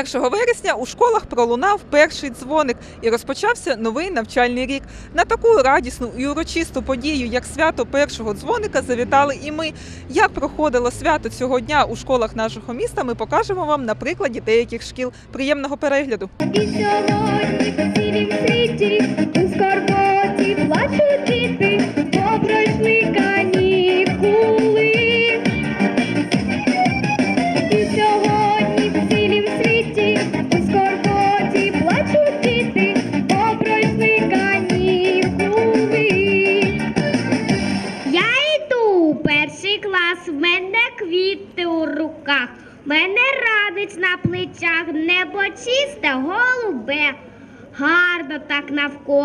1 вересня у школах пролунав перший дзвоник і розпочався новий навчальний рік. На таку радісну і урочисту подію, як свято першого дзвоника, завітали і ми. Як проходило свято цього дня у школах нашого міста, ми покажемо вам на прикладі деяких шкіл. Приємного перегляду! Плачуть діти, бо канікули.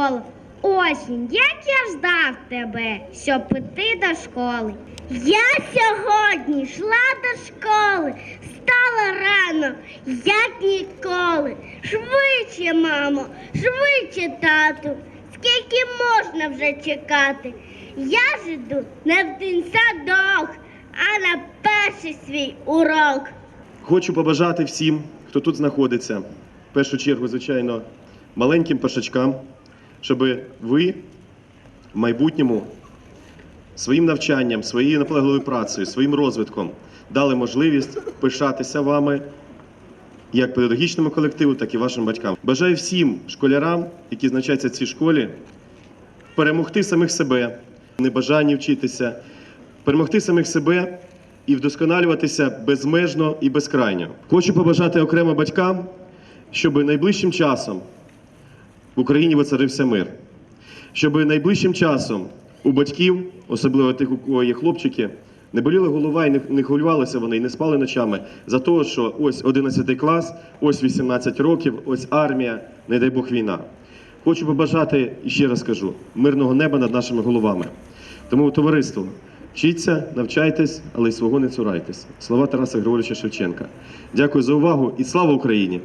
Навколо. Осінь, як я ждав тебе, щоб піти до школи. Я сьогодні йшла до школи, стала рано, як ніколи. Швидше, мамо, швидше, тату, скільки можна вже чекати? Я ж іду не в дитсадок, а на перший свій урок. Хочу побажати всім, хто тут знаходиться, в першу чергу, звичайно, маленьким пашачкам, щоб ви в майбутньому своїм навчанням, своєю наполегливою працею, своїм розвитком дали можливість пишатися вами як педагогічному колективу, так і вашим батькам. Бажаю всім школярам, які навчаються в цій школі, перемогти самих себе, в небажанні вчитися, перемогти самих себе і вдосконалюватися безмежно і безкрайньо. Хочу побажати окремо батькам, щоб найближчим часом в Україні воцарився мир, щоб найближчим часом у батьків, особливо тих, у кого є хлопчики, не боліла голова і не, хвилювалися вони, і не спали ночами за те, що ось 11 клас, ось 18 років, ось армія, не дай Бог війна. Хочу побажати, і ще раз кажу, мирного неба над нашими головами. Тому товариство, вчіться, навчайтесь, але й свого не цурайтесь. Слова Тараса Григоровича Шевченка. Дякую за увагу і слава Україні!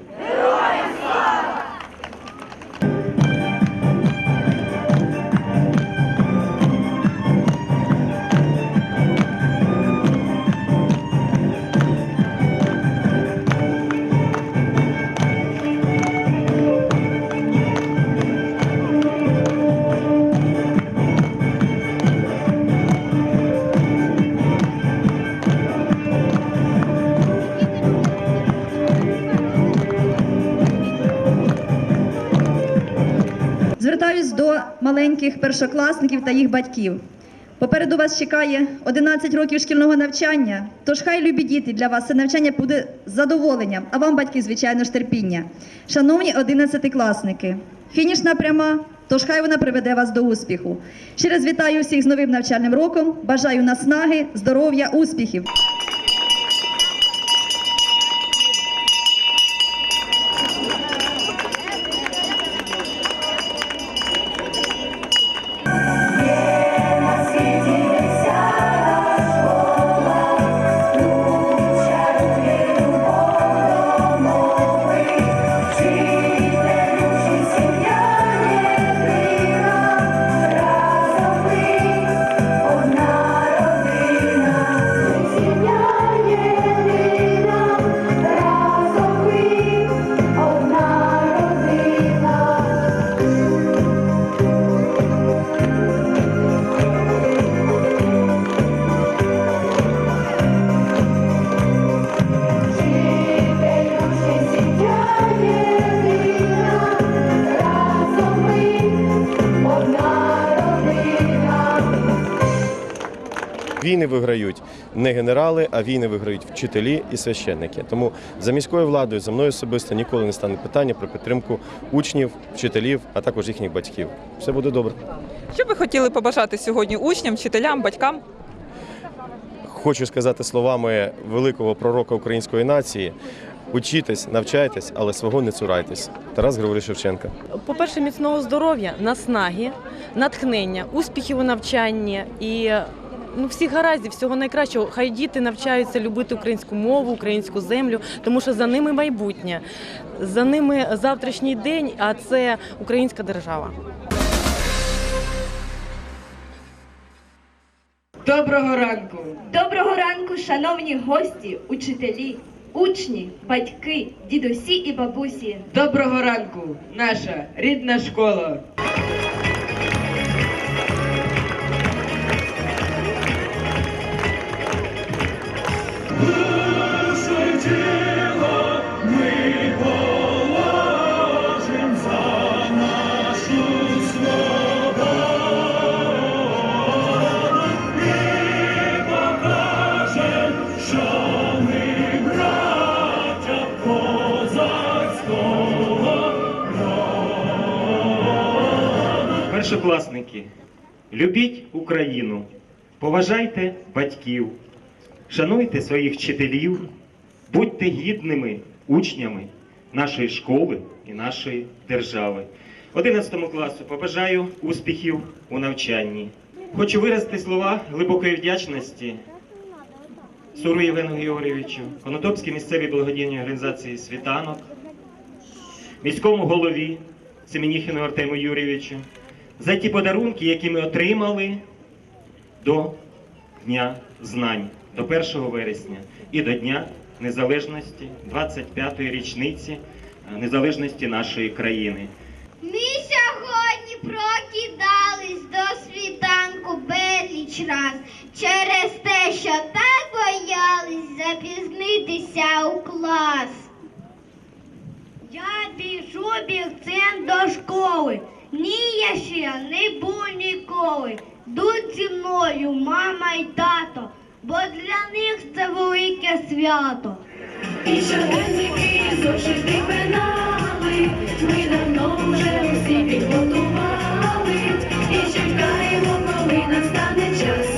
Маленьких першокласників та їх батьків. Попереду вас чекає 11 років шкільного навчання. Тож хай любі діти для вас це навчання буде задоволенням, а вам, батьки, звичайно ж, терпіння. Шановні 11-класники, фінішна пряма, тож хай вона приведе вас до успіху. Ще раз вітаю всіх з новим навчальним роком. Бажаю наснаги, здоров'я, успіхів. Війни виграють не генерали, а війни виграють вчителі і священники. Тому за міською владою, за мною особисто ніколи не стане питання про підтримку учнів, вчителів, а також їхніх батьків. Все буде добре. Що ви хотіли побажати сьогодні учням, вчителям, батькам? Хочу сказати словами великого пророка української нації: учітесь, навчайтесь, але свого не цурайтесь. Тарас Григорій Шевченка. По-перше, міцного здоров'я, наснаги, натхнення, успіхів у навчанні і ну, всіх гараздів, всього найкращого. Хай діти навчаються любити українську мову, українську землю, тому що за ними майбутнє, за ними завтрашній день, а це українська держава. Доброго ранку! Доброго ранку, шановні гості, учителі. учні, батьки, дідусі і бабусі. Доброго ранку, наша рідна школа. Першокласники, любіть Україну, поважайте батьків, шануйте своїх вчителів, будьте гідними учнями нашої школи і нашої держави. 11 класу побажаю успіхів у навчанні. Хочу виразити слова глибокої вдячності Суру Євгену Георгійовичу, Конотопській місцевій благодійній організації Світанок, міському голові Семеніхіну Артему Юрійовичу за ті подарунки, які ми отримали до Дня знань, до 1 вересня і до Дня Незалежності, 25-ї річниці е, незалежності нашої країни. Ми сьогодні прокидались до світанку безліч раз через те, що так боялись запізнитися у клас. Я біжу бігцем до школи. Ні, я ще не був ніколи. Йдуть зі мною мама й тато, бо для них це велике свято. І щоденники зошити пенали, ми давно вже усі підготували, і чекаємо, коли настане час.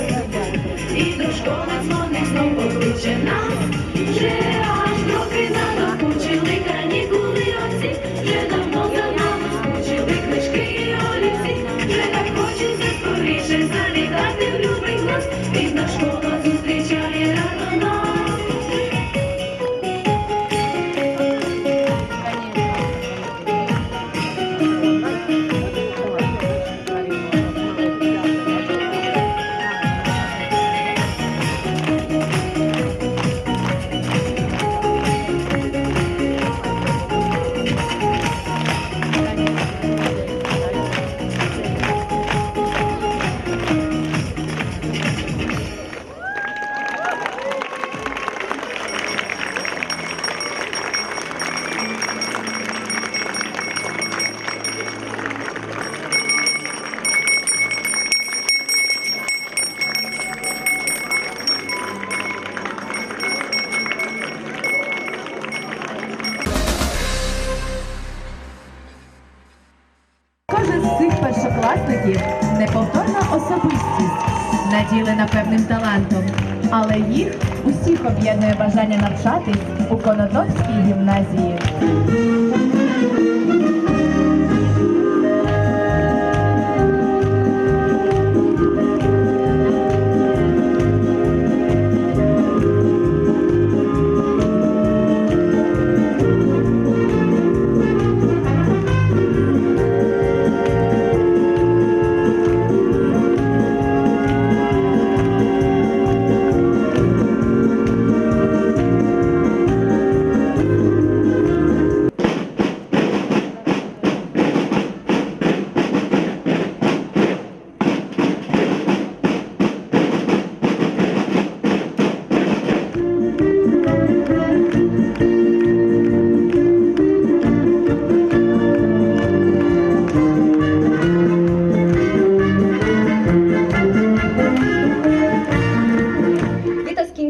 І до школи дзвоник знов покличе нас.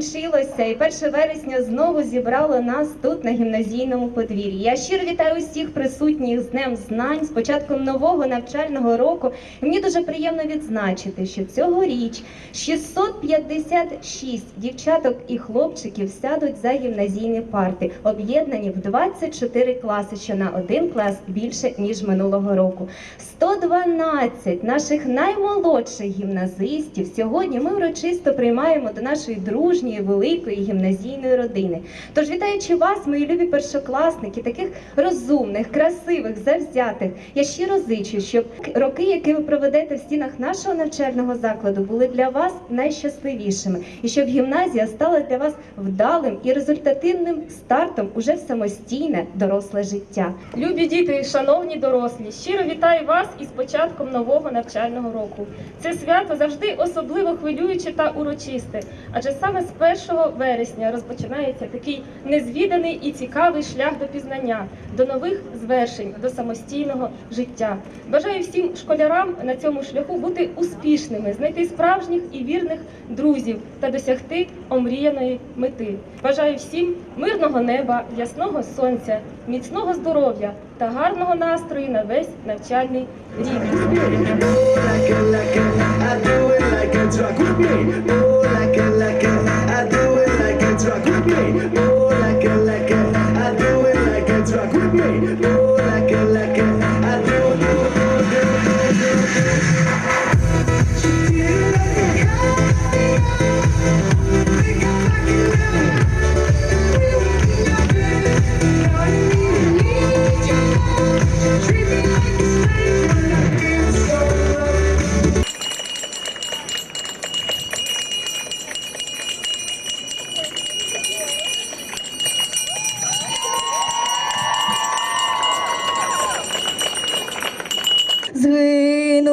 Літо скінчилося, і 1 вересня знову зібрало нас тут на гімназійному подвір'ї. Я щиро вітаю усіх присутніх з Днем знань, з початком нового навчального року. І мені дуже приємно відзначити, що цьогоріч 656 дівчаток і хлопчиків сядуть за гімназійні парти, об'єднані в 24 класи, що на один клас більше ніж минулого року. 112 наших наймолодших гімназистів сьогодні ми урочисто приймаємо до нашої дружньої великої гімназійної родини. Тож, вітаючи вас, мої любі першокласники, таких розумних, красивих, завзятих, я щиро зичу, щоб роки, які ви проведете в стінах нашого навчального закладу, були для вас найщасливішими, і щоб гімназія стала для вас вдалим і результативним стартом уже в самостійне доросле життя. Любі діти, шановні дорослі, щиро вітаю вас із початком нового навчального року. Це свято завжди особливо хвилююче та урочисте, адже саме з 1 вересня розпочинається такий незвіданий і цікавий шлях до пізнання, до нових звершень, до самостійного життя. Бажаю всім школярам на цьому шляху бути успішними, знайти справжніх і вірних друзів та досягти омріяної мети. Бажаю всім мирного неба, ясного сонця, міцного здоров'я та гарного настрою на весь навчальний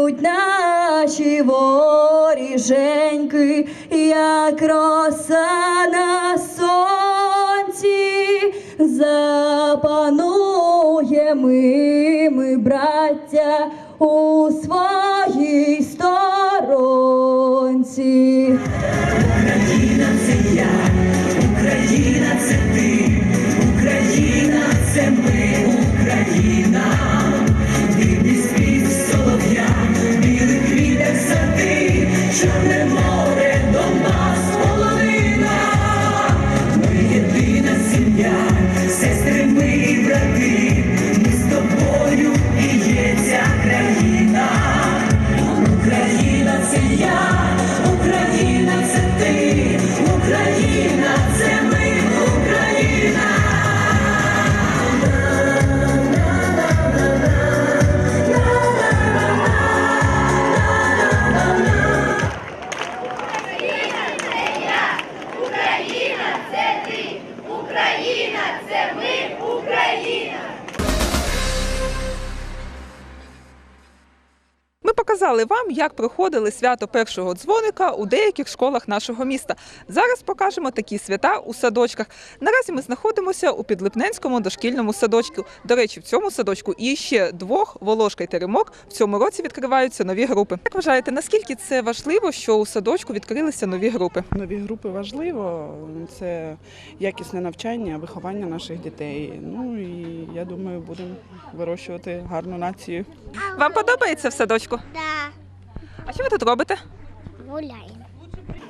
Згинуть наші воріженьки, як роса на сонці, запануємо ми, браття, у своїй сторонці. Ми як проходили свято першого дзвоника у деяких школах нашого міста. Зараз покажемо такі свята у садочках. Наразі ми знаходимося у Підлипненському дошкільному садочку. До речі, в цьому садочку і ще двох Волошка й Теремок в цьому році відкриваються нові групи. Як вважаєте, наскільки це важливо, що у садочку відкрилися нові групи? Нові групи важливо. Це якісне навчання, виховання наших дітей. Ну і я думаю, будемо вирощувати гарну націю. Вам подобається в садочку? Да, А що ви тут робите? гуляємо.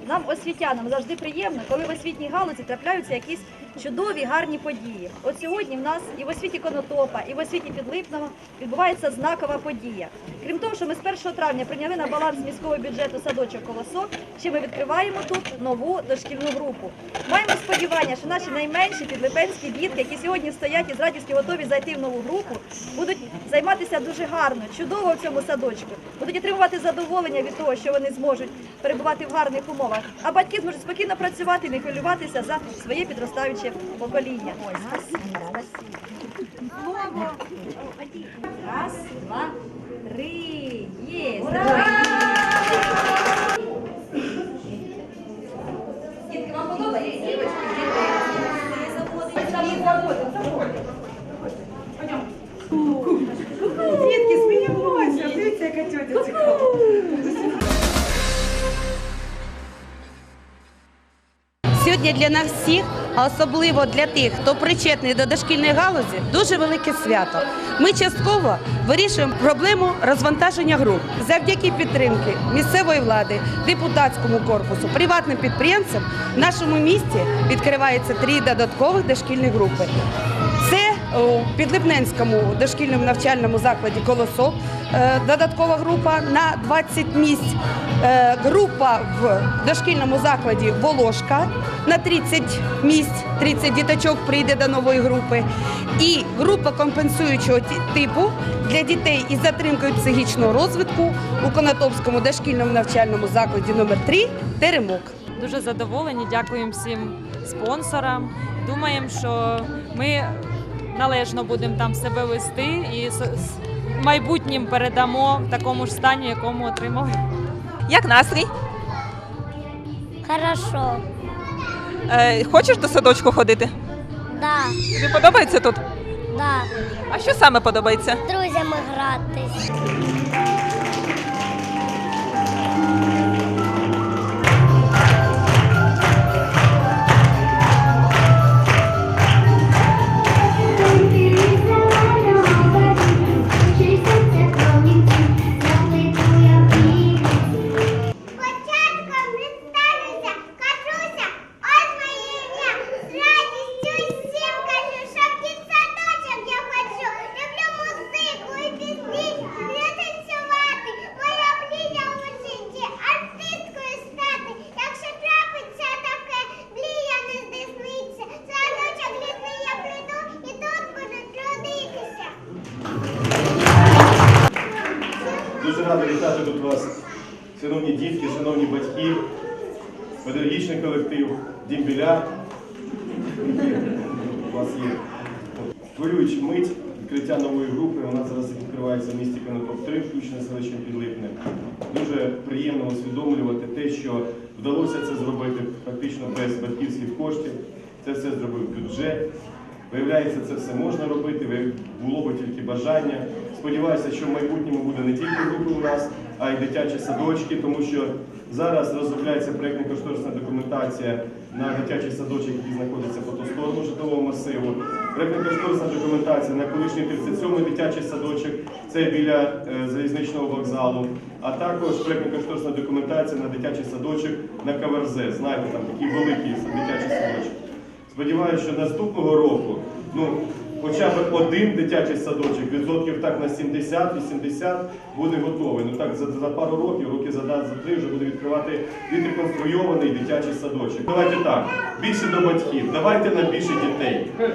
Нам, освітянам, завжди приємно, коли в освітній галузі трапляються якісь чудові, гарні події. От сьогодні в нас і в освіті Конотопа, і в освіті Підлипного відбувається знакова подія. Крім того, що ми з 1 травня прийняли на баланс міського бюджету садочок колосок, ще ми відкриваємо тут нову дошкільну групу. Маємо сподівання, що наші найменші підлипенські дітки, які сьогодні стоять і з радістю готові зайти в нову групу, будуть займатися дуже гарно, чудово в цьому садочку, будуть отримувати задоволення від того, що вони зможуть перебувати в гарних умовах. А батьки зможуть спокійно працювати і не хвилюватися за своє підростаюче покоління. Раз, два, три. Є. Дітки, вам подобається? Дітки, сміємося. Дивіться, яка тетя цікава. Сьогодні для нас всіх, а особливо для тих, хто причетний до дошкільної галузі, дуже велике свято. Ми частково вирішуємо проблему розвантаження груп завдяки підтримки місцевої влади, депутатському корпусу, приватним підприємцям в нашому місті відкривається три додаткових дошкільні групи. У Підлипненському дошкільному навчальному закладі Колосок е, додаткова група на 20 місць. Е, Група в дошкільному закладі Волошка на 30 місць, 30 діточок прийде до нової групи. І група компенсуючого типу для дітей із затримкою психічного розвитку у Конотопському дошкільному навчальному закладі номер 3 Теремок. Дуже задоволені, дякуємо всім спонсорам. Думаємо, що ми належно будемо там себе вести і майбутнім передамо в такому ж стані, якому отримали. Як настрій? Хорошо. Е, хочеш до садочку ходити? Да, Тобі подобається тут? да. А що саме подобається? З друзями гратись. Це зробити фактично без батьківських коштів. Це все зробив бюджет. Виявляється, це все можна робити, було би тільки бажання. Сподіваюся, що в майбутньому буде не тільки групи у нас, а й дитячі садочки, тому що зараз розробляється проєктно-кошторисна документація на дитячий садочок, який знаходиться по ту сторону житлового масиву. Проєктно-кошторисна документація на колишній 37-й дитячий садочок, це біля е, залізничного вокзалу, а також проєктно-кошторисна документація на дитячий садочок на КВРЗ. Знаєте, там такий великий дитячий садочок. Сподіваюся, що наступного року, ну, хоча б один дитячий садочок, відсотків так на 70-80 буде готовий. Ну так, за, за пару років, роки за, за три вже буде відкривати відреконструйований дитячий садочок. Давайте так, більше до батьків, давайте на більше дітей.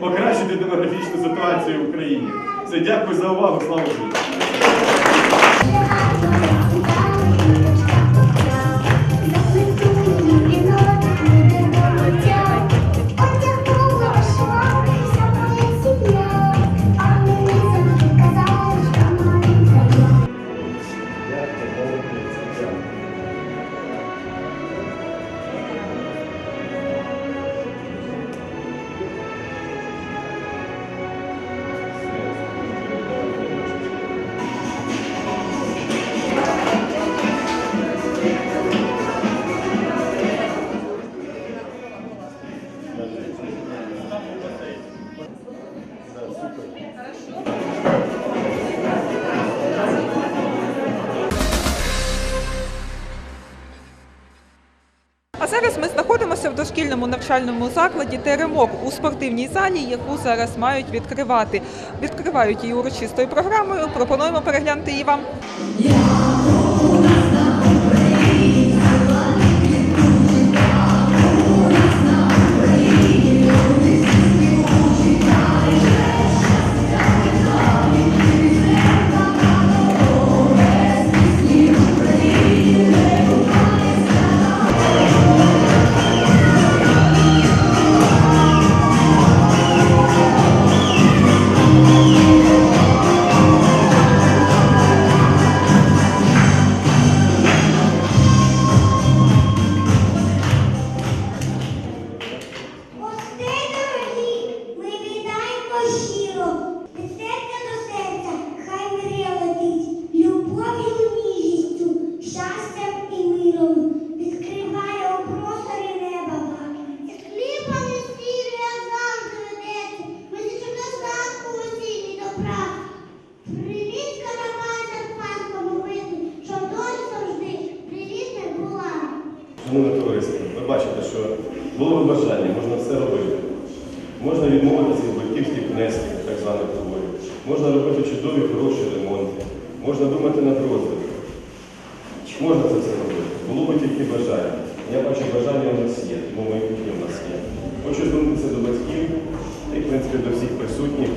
Покращити демографічну ситуацію в Україні. Все, дякую за увагу, слава Україні! Знаходимося навчальному закладі Теремок у спортивній залі, яку зараз мають відкривати. Відкривають її урочистою програмою. Пропонуємо переглянути її вам. Привіт, каравайся панком вити, що долі завжди привіт була. Шановне товариство, ви бачите, що було б бажання, можна все робити. Можна відмовитися від батьківських внесків, так званих творів. Можна робити чудові, хороші ремонти. Можна думати над розвитком. Можна це все робити. Було би тільки бажання. Я бачу, бажання у нас є, тому майбутнє у нас є. Хочу звернутися до батьків і, в принципі, до всіх присутніх.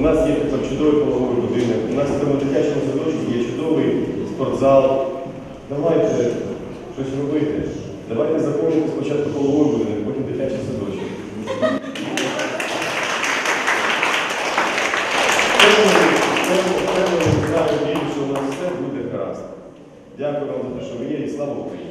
У нас є чудовий пологовий будинок, у нас в дитячому садочку є чудовий спортзал. Давайте щось робити. Давайте заповнити спочатку пологовий будинок, потім дитячий садочок. Дякую вам за те, що ви є, і слава Україні!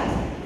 Gracias.